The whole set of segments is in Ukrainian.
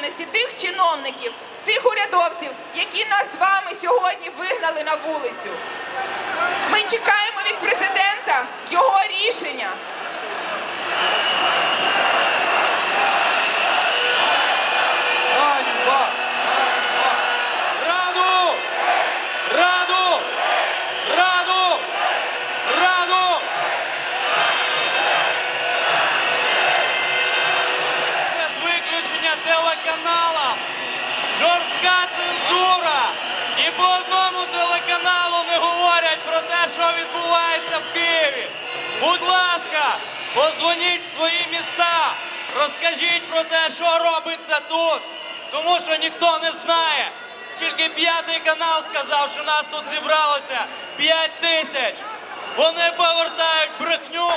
відповідальності тих чиновників, тих урядовців, які нас з вами сьогодні вигнали на вулицю. Ми чекаємо від президента його рішення. По одному телеканалу не говорять про те, що відбувається в Києві. Будь ласка, позвоніть в свої міста. Розкажіть про те, що робиться тут. Тому що ніхто не знає. Тільки п'ятий канал сказав, що нас тут зібралося 5 тисяч. Вони повертають брехню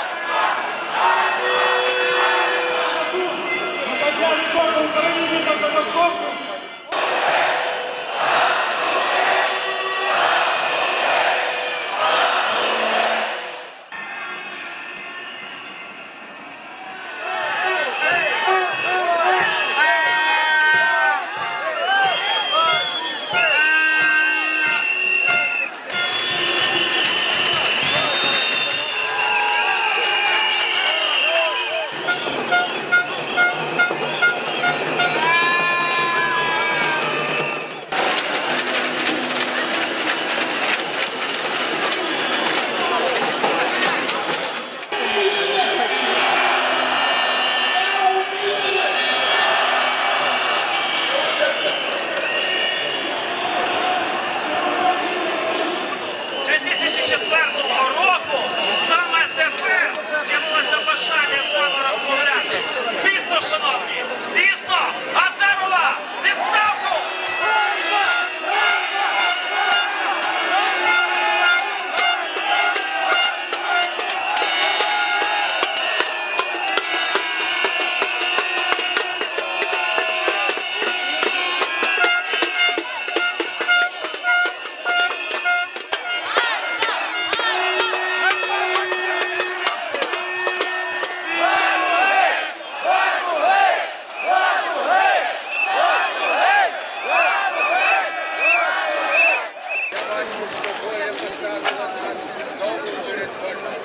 Thank şey you.